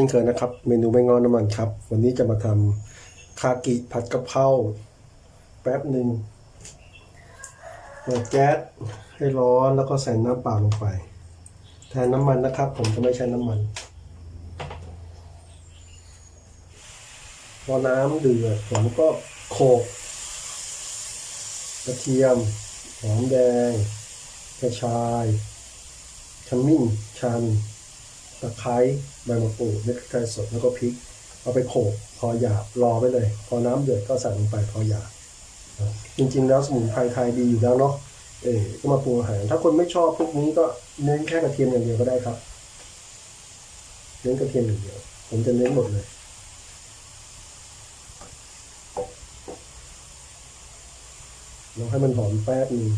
ช่นเคยนะครับ เมนูไม่งอนน้ำมันครับ วันนี้จะมาทำคากิผัดกะเพราแป๊บหนึ่งเปิดแก๊สให้ร้อนแล้วก็ใส่น้ำเปล่าลงไป แทนน้ำมันนะครับ ผมจะไม่ใช้น้ำมันพอน้ำเดือดผมก็โขลกกระเทียมหอมแดงกระชายขมิ้นชัน ตะไคร้ใบมะกรูดเม็ดพริกไทยสดแล้วก็พริก เอาไปโขลกพอหยาบรอไว้เลย พอน้ำเดือดก็ใส่ลงไปพอหยาบจริงๆ แล้วสมุนไพรไทยดีอยู่แล้วเนาะเออก็มาปรุงอาหาร ถ้าคนไม่ชอบพวกนี้ก็เน้นแค่กระเทียมอย่างเดียวก็ได้ครับ เน้นกระเทียมอย่างเดียว ผมจะเน้นหมดเลยลองให้มันหอมแป๊บนึง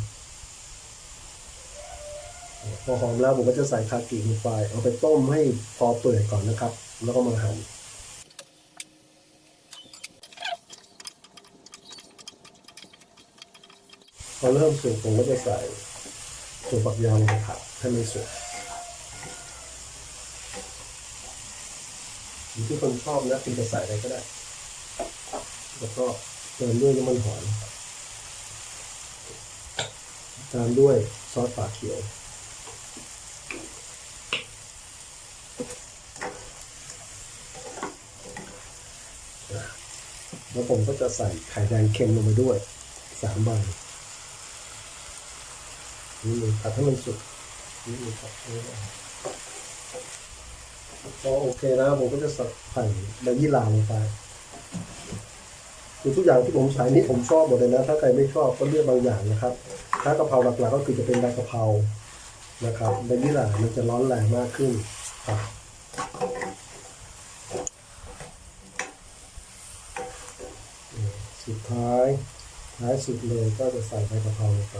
พอหอมแล้วผมก็จะใส่คากิลงไป เอาไปต้มให้พอเปื่อยก่อนนะครับ แล้วก็มาหั่นพอเริ่มสุกผมก็จะใส่ถั่วฝักยาวลงไปผัดให้มันสุกอยู่ที่คนชอบนะคุณจะใส่อะไรก็ได้ แล้วก็เติมด้วยน้ำมันหอยตามด้วยซอสฝาเขียว แล้วผมก็จะใส่ไข่แดงเค็มลงไปด้วยสามใบนี่เลยผัดให้มันสุกนี่เลยครับนี่พอโอเคแล้วผมก็จะใส่ไข่ใบยี่หร่าลงไปคือทุกอย่างที่ผมใส่นี่ผมชอบหมดเลยนะ ถ้าใครไม่ชอบก็เลือกบางอย่างนะครับ ถ้ากะเพราหลักๆก็คือจะเป็นใบกะเพรานะครับใบยี่หร่ามันจะร้อนแรงมากขึ้นครับ สุดท้ายท้ายสุดเลยก็จะใส่ใบกะเพราลงไป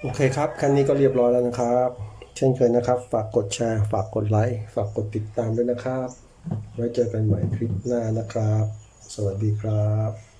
โอเคครับแค่นี้ก็เรียบร้อยแล้วนะครับ เช่นเคยนะครับ ฝากกดแชร์ ฝากกดไลค์ ฝากกดติดตามด้วยนะครับ ไว้เจอกันใหม่คลิปหน้านะครับ สวัสดีครับ